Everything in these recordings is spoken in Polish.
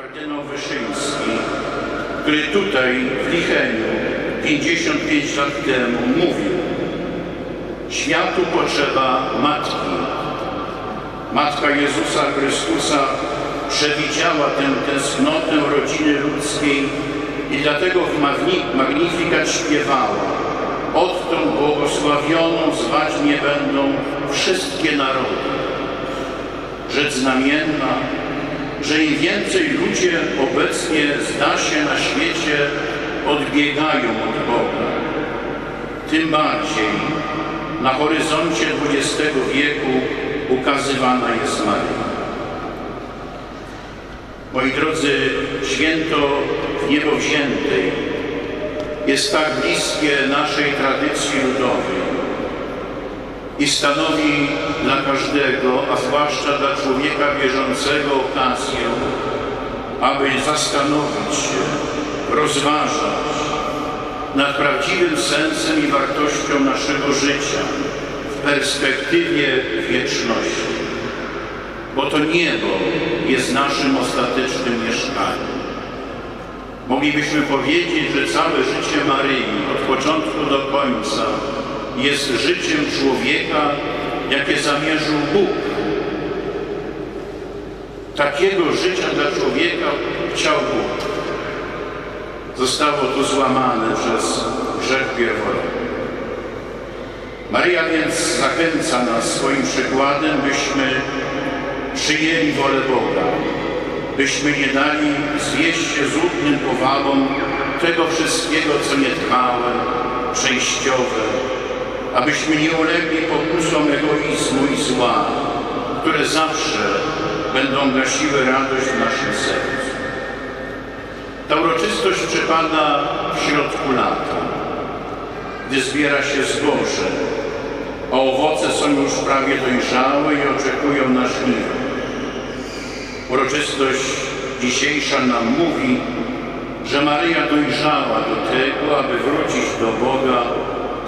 Kardynał Wyszyński, który tutaj w Licheniu 55 lat temu mówił Światu potrzeba Matki. Matka Jezusa Chrystusa przewidziała tę tęsknotę rodziny ludzkiej i dlatego w Magni- Magnificat śpiewała Odtąd błogosławioną zwać mnie będą wszystkie narody. Rzecz znamienna, że im więcej ludzie obecnie zda się na świecie odbiegają od Boga, tym bardziej na horyzoncie XX wieku ukazywana jest Maryja. Moi drodzy, święto w niebo wziętej jest tak bliskie naszej tradycji ludowej i stanowi dla każdego, a zwłaszcza dla człowieka wierzącego okazję, aby zastanowić się, rozważać nad prawdziwym sensem i wartością naszego życia w perspektywie wieczności. Bo to niebo jest naszym ostatecznym mieszkaniem. Moglibyśmy powiedzieć, że całe życie Maryi od początku do końca jest życiem człowieka, jakie zamierzył Bóg. Takiego życia dla człowieka chciał Bóg. Zostało to złamane przez grzech pierworodny. Maryja więc zachęca nas swoim przykładem, byśmy przyjęli wolę Boga, byśmy nie dali zwieść się złudnym powabom tego wszystkiego, co nietrwałe, przejściowe, abyśmy nie ulegli pokusom egoizmu i zła, które zawsze będą gasiły radość w naszym sercu. Ta uroczystość przypada w środku lata, gdy zbiera się zboże, a owoce są już prawie dojrzałe i oczekują na żniwo. Uroczystość dzisiejsza nam mówi, że Maryja dojrzała do tego, aby wrócić do Boga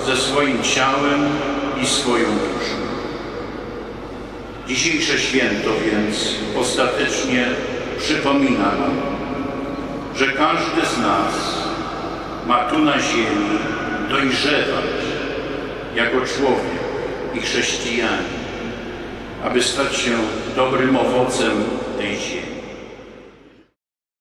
ze swoim ciałem i swoją duszą. Dzisiejsze święto więc ostatecznie przypomina nam, że każdy z nas ma tu na ziemi dojrzewać jako człowiek i chrześcijanin, aby stać się dobrym owocem tej ziemi.